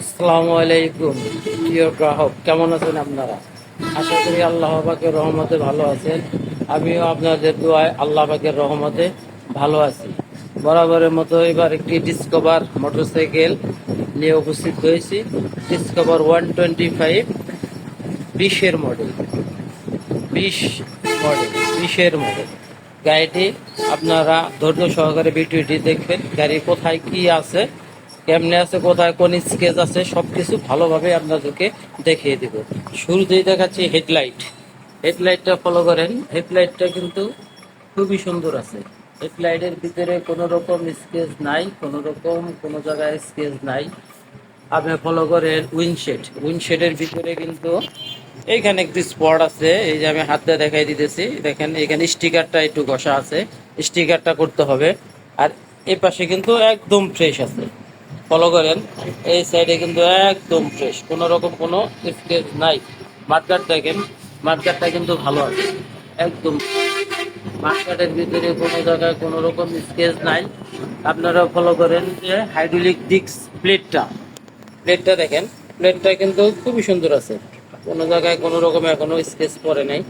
আসসালামু আলাইকুম, প্রিয় গ্রাহক, কেমন আছেন আপনারা? আশা করি আল্লাহ পাকের রহমতে ভালো আছেন। আমিও আপনাদের দোয়ায় আল্লাহ পাকের রহমতে ভালো আছি। বরাবরের মতো এবার একটি ডিসকভার মোটরসাইকেল নিয়ে উপস্থিত হয়েছি। ডিসকভার ওয়ান টোয়েন্টি ফাইভ বিশের মডেল বিশ মডেল বিশের মডেল গাড়িটি আপনারা ধৈর্য সহকারে ভিডিওটি দেখবেন, গাড়ি কোথায় কি আছে কেমনে আছে কোথায়, কোন স্কেচ আছে, সবকিছু ভালোভাবে আপনাদেরকে দেখিয়ে দিব। শুরুতেই দেখাচ্ছি হেডলাইট। হেডলাইটটা ফলো করেন। হেডলাইটটা কিন্তু খুবই সুন্দর আছে। হেডলাইটের ভিতরে কোনো রকম স্কেচ নাই, কোনো রকম কোনো জায়গায় স্কেচ নাই। আপনি ফলো করেন উইনশেড উইনশেডের ভিতরে কিন্তু এইখানে একটি স্পট আছে, এই যে আমি হাত দিয়ে দেখাই দিতেছি। দেখেন, এখানে স্টিকারটা একটু ঘষা আছে। স্টিকারটা করতে হবে। আর এই পাশে কিন্তু একদম ফ্রেশ আছে। ফলো করেন। এই সাইডে কিন্তু একদম ফ্রেশ কোনো রকম কোনো স্কেচ নাই। মার্কার দেখেন মার্কারটা কিন্তু ভালো আছে, একদম। মার্কেটের ভিতরে কোনো জায়গায় কোনো রকম স্কেচ নাই। আপনারা ফলো করেন যে হাইড্রোলিক ডিস্ক প্লেটটা প্লেটটা দেখেন প্লেটটা কিন্তু খুবই সুন্দর আছে। কোনো জায়গায় কোনো রকম এখনও স্কেচ পড়ে নাই।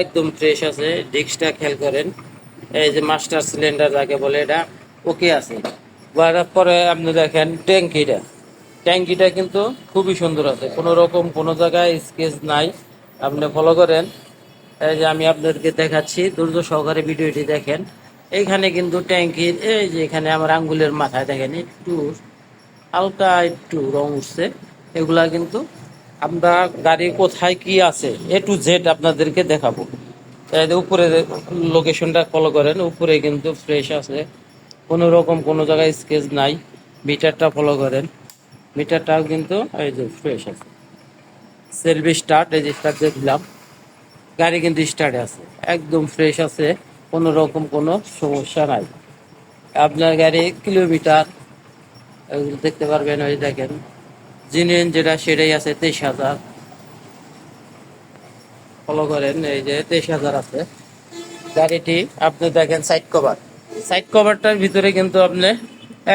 একদম ফ্রেশ আছে ডিস্কটা খেয়াল করেন। এই যে মাস্টার সিলিন্ডার যাকে বলে, এটা ওকে আছে। পরে আপনি দেখেন ট্যাঙ্কিটা। ট্যাঙ্কিটা কিন্তু খুবই সুন্দর আছে। কোনো রকম কোনো জায়গায় স্কেচ নাই। আপনি ফলো করেন। এই যে আমি আপনাদেরকে দেখাচ্ছি, ধৈর্য সহকারে ভিডিওটি দেখেন। এইখানে কিন্তু ট্যাঙ্কির, এই যে এখানে আমার আঙ্গুলের মাথায় দেখেন, একটু হালকা একটু রং উঠছে। এগুলা কিন্তু আমরা গাড়ি কোথায় কি আছে এ টু জেড আপনাদেরকে দেখাবো। উপরে লোকেশনটা ফলো করেন, উপরে কিন্তু ফ্রেশ আছে। কোনো রকম কোনো জায়গায় স্কেচ নাই। মিটারটা ফলো করেন। মিটারটাও কিন্তু এই যে ফ্রেশ আছে। সেলফি স্টার্ট এই যে স্টার্ট দিয়ে দিলাম। গাড়ি কিন্তু স্টার্টে আছে। একদম ফ্রেশ আছে। কোনো রকম কোনো সমস্যা নাই। আপনার গাড়ি কিলোমিটার এগুলো দেখতে পারবেন ওই দেখেন। জিনিস যেটা সেটাই আছে, তেইশ হাজার। ফলো করেন, এই যে তেইশ হাজার আছে। গাড়িটি আপনি দেখেন সাইড কভার সাইড কভারটার ভিতরে কিন্তু আপনি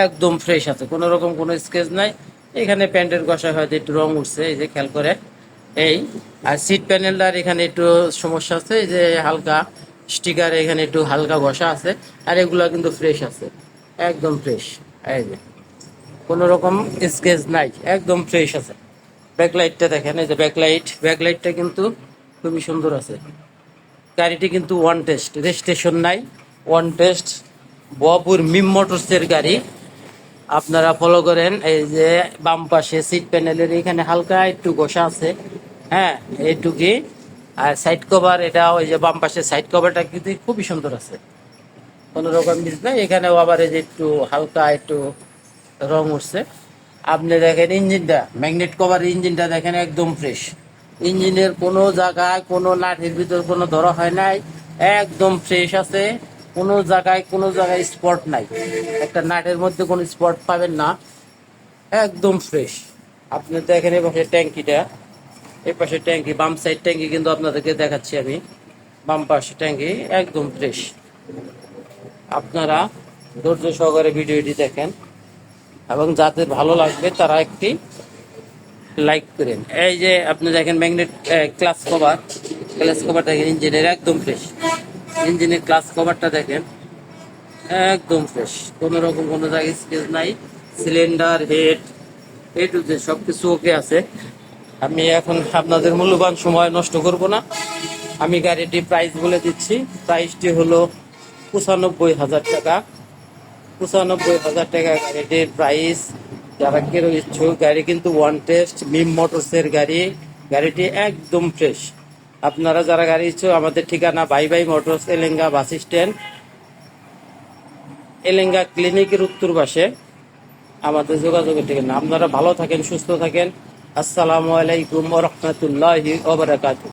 একদম ফ্রেশ আছে। কোনো রকম কোনো স্কেচ নাই। এখানে প্যান্টের ঘষা হয়তো একটু রং উঠছে, এই যে খেয়াল করে। এই, আর সিট প্যানেলটার এখানে একটু সমস্যা আছে, এই যে হালকা স্টিকার এখানে একটু হালকা ঘষা আছে, আর এগুলা কিন্তু ফ্রেশ আছে। একদম ফ্রেশ এই যে। কোনো রকম স্কেচ নাই, একদম ফ্রেশ আছে। ব্যাকলাইটটা দেখেন, এই যে ব্যাকলাইট ব্যাকলাইটটা কিন্তু খুবই সুন্দর আছে। গাড়িটি কিন্তু ওয়ান টেস্ট রেজিস্ট্রেশন নাই ওয়ান টেস্ট বপুর মিম মোটরসের গাড়ি। আপনারা ফলো করেন, এই যে বাম পাশে সিট প্যানেলের এখানে হালকা একটু ঘষা আছে। হ্যাঁ এইটুকি আর সাইড কভার এটা ওই যে বাম পাশে সাইড কভারটা কিন্তু খুবই সুন্দর আছে। কোনো রকম মিস নাই, এখানেও আবার এই যে একটু হালকা একটু রং উঠছে। আপনি দেখেন ইঞ্জিনটা ম্যাগনেট কভার ইঞ্জিনটা দেখেন একদম ফ্রেশ ইঞ্জিনের কোনো জায়গায় কোনো নাটের ভিতর কোনো ধরা হয় নাই, একদম ফ্রেশ আছে। কোনো জায়গায় কোনো জায়গায় স্পট নাই। একটা নাটের মধ্যে কোনো স্পট পাবেন না। একদম ফ্রেশ আপনি দেখেন এই পাশে ট্যাঙ্কিটা। এই পাশে ট্যাঙ্কি, বাম সাইড ট্যাঙ্কি কিন্তু আপনাদেরকে দেখাচ্ছি আমি। বাম পাশে ট্যাঙ্কি, একদম ফ্রেশ আপনারা ধৈর্য সহকারে ভিডিওটি দেখেন। এবং যাদের ভালো লাগবে, তারা একটি লাইক করেন। এই যে আপনি দেখেন magnet class cover class cover দেখেন ইঞ্জিনের একদম ফ্রেশ ইঞ্জিনের ক্লাস কভারটা দেখেন, একদম ফ্রেশ কোনো রকম কোনো জায়গায় স্কেচ নাই সিলিন্ডার হেড এ টু যে সব কিছু ওকে আছে। আমি এখন আপনাদের মূল্যবান সময় নষ্ট করব না। আমি গাড়িটি প্রাইস বলে দিচ্ছি। প্রাইসটি হলো পঁচানব্বই হাজার টাকা। পঁচানব্বই হাজার টাকা গাড়িটির প্রাইস যারা কেউ ইচ্ছুক, গাড়ি কিন্তু ওয়ান টেস্ট মিম মোটরসের গাড়ি। গাড়িটি একদম ফ্রেশ আপনারা যারা গাড়ি ইচ্ছুক, আমাদের ঠিকানা Bhai Bhai motors Elenga bus stand, Elenga ক্লিনিকের উত্তর পাশে। আমাদের যোগাযোগের ঠিকানা। আপনারা ভালো থাকেন, সুস্থ থাকেন। আসসালামু আলাইকুম রহমতুল্লাহি ওবরাকাতু